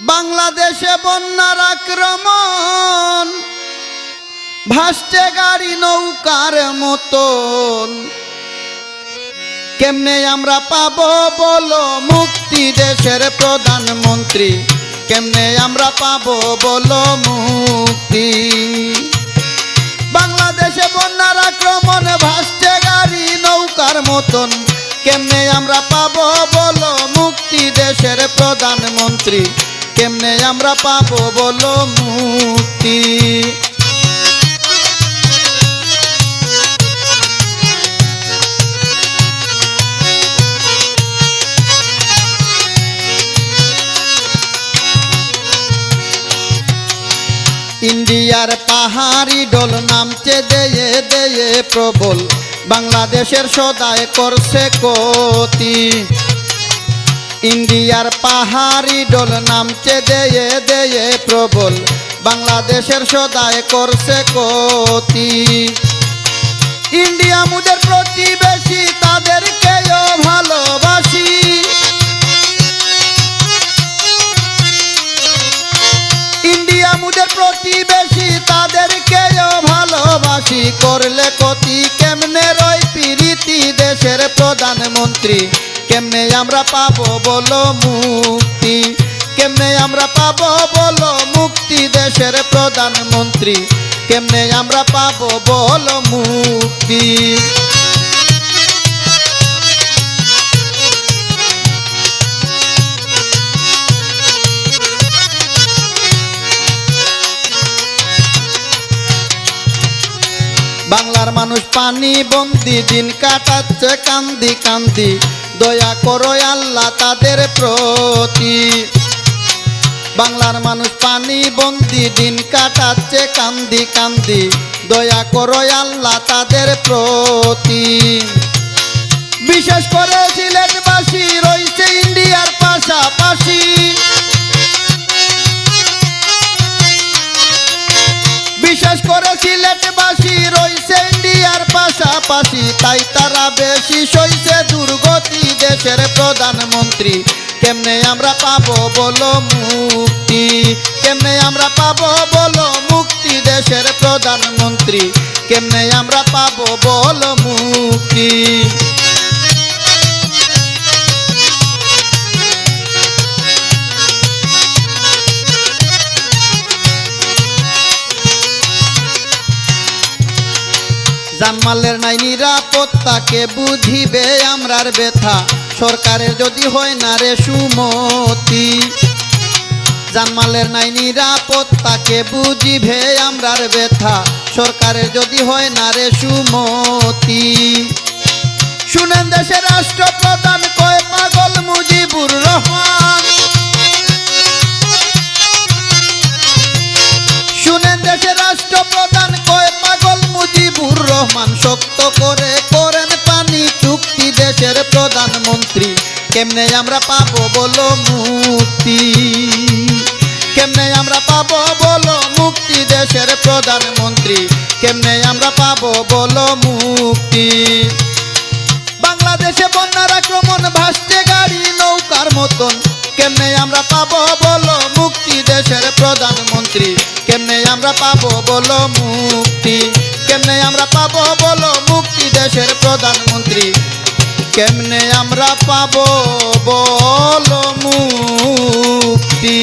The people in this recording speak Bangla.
বাংলাদেশে বন্যার আক্রমণ, ভাসছে গাড়ি নৌকার মতন। কেমনে আমরা পাবো বলো মুক্তি দেশের প্রধানমন্ত্রী? কেমনে আমরা পাবো বলো মুক্তি? বাংলাদেশে বন্যার আক্রমণ, ভাসছে গাড়ি নৌকার মতন। কেমনে আমরা পাবো বলো মুক্তি দেশের প্রধানমন্ত্রী? কেমনে আমরা পাবো বলো মুক্তি ইন্ডিয়ার পাহাড়ি ডোল নামছে দেয়ে দেয়ে প্রবল। বাংলাদেশের সদায় করছে কতি। ইন্ডিয়ার পাহাড়ি ডোল নামছে দেয়ে দেয়ে প্রবল। বাংলাদেশের সদায় করছে কতি। ইন্ডিয়া মুদের প্রতিবেশী, তাদেরকেও ভালোবাসি। ইন্ডিয়া মুদের প্রতিবেশী, তাদেরকেও ভালোবাসি। করলে কতি কেমনে রই পিরিতি দেশের প্রধানমন্ত্রী, কেমনে আমরা পাবো বলো মুক্তি? কেমনে আমরা পাবো বলো মুক্তি দেশের প্রধানমন্ত্রী? কেমনে আমরা পাবো বলো মুক্তি? মানুষ পানি বন্দি, দিন কাটাচ্ছে কান্দি কান্দি। দয়া করো আল্লাহ তাদের প্রতি। বাংলার মানুষ পানি বন্দি, দিন কাটাচ্ছে কান্দি কান্দি। দয়া করো আল্লাহ তাদের প্রতি। বিশেষ করে সিলেটবাসী, রয়েছে ইন্ডিয়ার পাশাপাশি। বিশেষ করে সিলেটবাসী, রয়েছে পাশাপাশি তাই তারা বেশি সইছে দুর্গতি দেশের প্রধানমন্ত্রী। কেমনে আমরা পাব বলো মুক্তি? কেমনে আমরা পাব বলো মুক্তি দেশের প্রধানমন্ত্রী? কেমনে আমরা পাব বলো মুক্তি? জানমালের নাই নিরাপত্তাকে বুঝিবে আমরার ব্যথা? সরকারের যদি হয় না রে সুমতি। জানমালের নাই নিরাপত্তাকে বুঝিবে আমরার ব্যথা? সরকারের যদি হয় না রে সুমতি। শুনেন শক্ত করে করেন পানি চুক্তি দেশের প্রধানমন্ত্রী। কেমনে আমরা পাবো বলো মুক্তি? কেমনে আমরা পাবো বলো মুক্তি দেশের প্রধানমন্ত্রী? কেমনে আমরা পাবো বলো মুক্তি? বাংলাদেশে বন্যার আক্রমণ, ভাসছে গাড়ি, নৌকার মতন। কেমনে আমরা পাবো বলো মুক্তি দেশের প্রধানমন্ত্রী? কেমনে আমরা পাবো বলো মুক্তি? কেমনে আমরা পাব বলো মুক্তি দেশের প্রধানমন্ত্রী? কেমনে আমরা পাব বলো মুক্তি?